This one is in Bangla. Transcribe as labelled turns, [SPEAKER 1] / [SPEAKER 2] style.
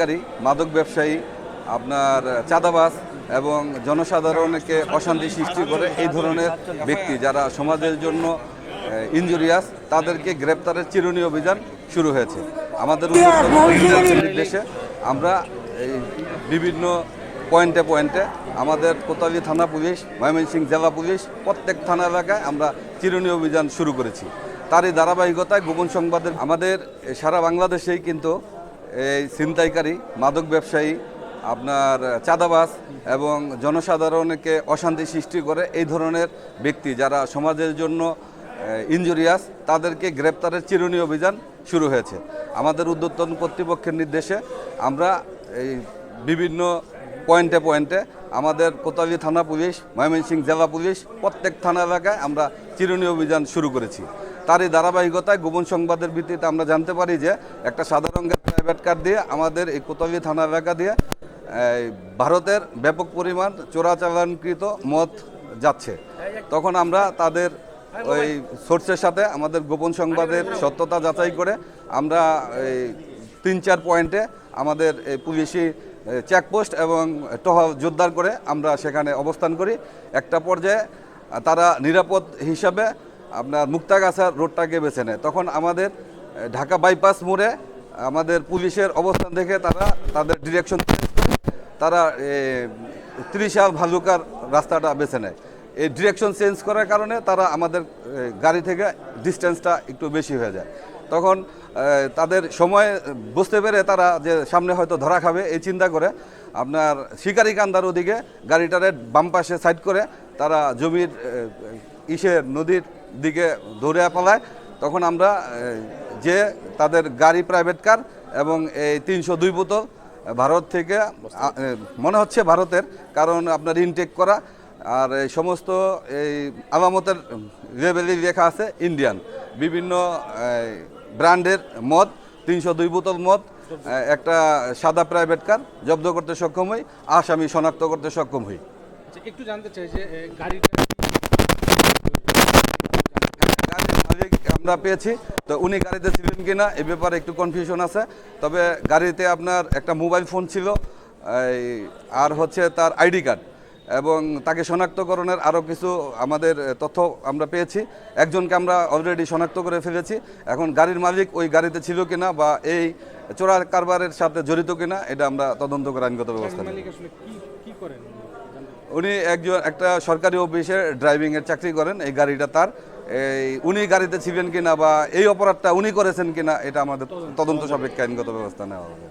[SPEAKER 1] কারী মাদক ব্যবসায়ী, আপনার চাঁদাবাস এবং জনসাধারণকে অশান্তি সৃষ্টি করে এই ধরনের ব্যক্তি যারা সমাজের জন্য ইনজুরিয়াস তাদেরকে গ্রেপ্তারের চিরুনি অভিযান শুরু হয়েছে। আমাদের নির্দেশে আমরা এই বিভিন্ন পয়েন্টে পয়েন্টে আমাদের কোতালি থানা পুলিশ, ময়মনসিংহ জেলা পুলিশ, প্রত্যেক থানা এলাকায় আমরা চিরুনি অভিযান শুরু করেছি। তারই ধারাবাহিকতায় গোপন সংবাদের, আমাদের সারা বাংলাদেশেই কিন্তু এই ছিনতাইকারী, মাদক ব্যবসায়ী, আপনার চাঁদাবাজ এবং জনসাধারণকে অশান্তি সৃষ্টি করে এই ধরনের ব্যক্তি যারা সমাজের জন্য ইনজুরিয়াস তাদেরকে গ্রেপ্তারের চিরুনি অভিযান শুরু হয়েছে। আমাদের উদ্যোতন কর্তৃপক্ষের নির্দেশে আমরা এই বিভিন্ন পয়েন্টে পয়েন্টে আমাদের কোতালি থানা পুলিশ, ময়মনসিংহ জেলা পুলিশ, প্রত্যেক থানা এলাকায় আমরা চিরুনি অভিযান শুরু করেছি। তারই ধারাবাহিকতায় গোপন সংবাদের ভিত্তিতে আমরা জানতে পারি যে একটা রঙের প্রাইভেট কার দিয়ে আমাদের এই কোতাবি থানা এলাকা দিয়ে ভারতের ব্যাপক পরিমাণ চোরাচালানকৃত মদ যাচ্ছে। তখন আমরা তাদের ওই সোর্সের সাথে আমাদের গোপন সংবাদের সত্যতা যাচাই করে আমরা এই তিন চার পয়েন্টে আমাদের পুলিশি চেকপোস্ট এবং টহল জোরদার করে আমরা সেখানে অবস্থান করি। একটা পর্যায়ে তারা নিরাপদ হিসাবে আপনার মুক্তাগাছার রোডটাকে বেছে নেয়। তখন আমাদের ঢাকা বাইপাস মোড়ে আমাদের পুলিশের অবস্থান দেখে তারা তাদের ডিরেকশন তারা ত্রিশাল ভালুকার রাস্তাটা বেছে নেয়। এই ডিরেকশন চেঞ্জ করার কারণে তারা আমাদের গাড়ি থেকে ডিস্টেন্সটা একটু বেশি হয়ে যায়। তখন তাদের সময় বুঝতে পেরে তারা যে সামনে হয়তো ধরা খাবে, এই চিন্তা করে আপনার শিকারি কান্দার ওদিকে গাড়িটারে বাম পাশে সাইড করে তারা জমির ইসের নদীর দিকে দৌড়ে পালায় তখন আমরা যে তাদের গাড়ি প্রাইভেট কার এবং এই তিনশো দুই বোতল ভারত থেকে মনে হচ্ছে ভারতের কারণ আপনার ইনটেক করা আর এই সমস্ত এই আলামতের লেবেলই লেখা আছে ইন্ডিয়ান বিভিন্ন ব্র্যান্ডের মদ তিনশো দুই বোতল মদ একটা সাদা প্রাইভেট কার জব্দ করতে সক্ষম হই আসামি শনাক্ত করতে সক্ষম হই।
[SPEAKER 2] আচ্ছা, একটু জানতে চাই যে গাড়িটা
[SPEAKER 1] গাড়ির মালিক আমরা পেয়েছি। তো উনি গাড়িতে ছিলেন কিনা এ ব্যাপারে একটু কনফিউশন আছে। তবে গাড়িতে আপনার একটা মোবাইল ফোন ছিল এই, আর হচ্ছে তার আইডি কার্ড এবং তাকে শনাক্তকরণের আরও কিছু আমাদের তথ্য আমরা পেয়েছি। একজনকে আমরা অলরেডি শনাক্ত করে ফেলেছি। এখন গাড়ির মালিক ওই গাড়িতে ছিল কিনা বা এই চোরা কারবারের সাথে জড়িত কিনা এটা আমরা তদন্ত করে আইনগত ব্যবস্থা
[SPEAKER 2] কি কি
[SPEAKER 1] উনি একজন একটা সরকারি অফিসে ড্রাইভিংয়ের চাকরি করেন। এই গাড়িটা তার এই উনি গাড়িতে ছিলেন কিনা বা এই অপরাধটা উনি করেছেন কিনা, এটা আমাদের তদন্ত সাপেক্ষে আইনগত ব্যবস্থা নেওয়া হবে।